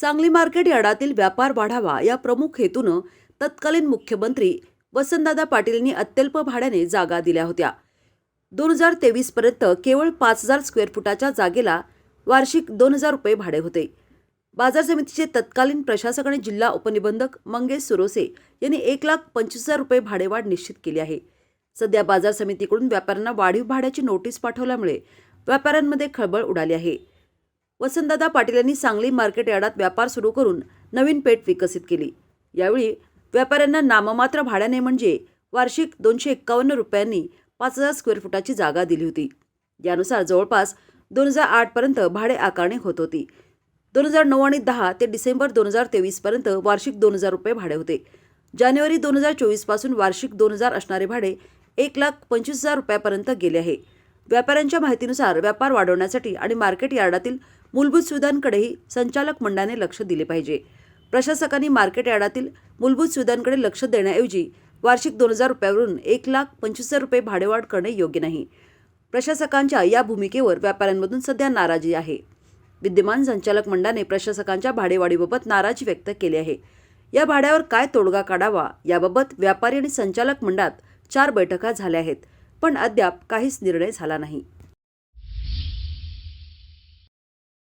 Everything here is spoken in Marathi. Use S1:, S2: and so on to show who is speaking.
S1: सांगली मार्केट यार्डातील व्यापार वाढावा या प्रमुख हेतूनं तत्कालीन मुख्यमंत्री वसंतदादा पाटीलनी अत्यल्प भाड्याने जागा दिल्या होत्या. दोन हजार तेवीस पर्यंत केवळ पाच हजार स्क्वेअर फुटाच्या जागेला वार्षिक दोन हजार रुपये भाडे होते. बाजार समितीचे तत्कालीन प्रशासक आणि जिल्हा उपनिबंधक मंगेश सुरोसे यांनी एक लाख पंचवीस हजार रुपये भाडेवाढ निश्चित केली आहे. सध्या बाजार समितीकडून व्यापाऱ्यांना वाढीव भाड्याची नोटीस पाठवल्यामुळे व्यापाऱ्यांमध्ये खळबळ उडाली आहे. वसंतदादा पाटील यांनी सांगली मार्केट यार्डात व्यापार सुरू करून नवीन पेठ विकसित केली. यावेळी व्यापाऱ्यांना नाममात्र भाड्याने म्हणजे वार्षिक दोनशे एक्कावन्न रुपयांनी पाच हजार स्क्वेअर फुटाची जागा दिली होती. यानुसार जवळपास दोन हजार आठपर्यंत भाडे आकारणी होत होती. दोन हजार नऊ आणि दहा ते डिसेंबर दोन हजार तेवीसपर्यंत वार्षिक दोन हजार रुपये भाडे होते. जानेवारी दोन हजार चोवीसपासून वार्षिक दोन हजार असणारे भाडे एक लाख पंचवीस हजार रुपयापर्यंत गेले आहे. व्यापाऱ्यांच्या माहितीनुसार व्यापार वाढवण्यासाठी आणि मार्केट यार्डातील मूलभूत सुविधांकडेही संचालक मंडळाने लक्ष दिले पाहिजे. प्रशासकांनी मार्केट यार्डातील मूलभूत सुविधांकडे लक्ष देण्याऐवजी वार्षिक दोन हजार रुपयावरून एक लाख पंचवीस हजार रुपये भाडेवाढ करणे योग्य नाही. प्रशासकांच्या या भूमिकेवर व्यापाऱ्यांमधून सध्या नाराजी आहे. विद्यमान संचालक मंडळाने प्रशासकांच्या भाडेवाढीबाबत नाराजी व्यक्त केली आहे. या भाड्यावर काय तोडगा काढावा याबाबत व्यापारी आणि संचालक मंडळात चार बैठका झाल्या आहेत. पण अद्याप काहीच निर्णय झाला नाही.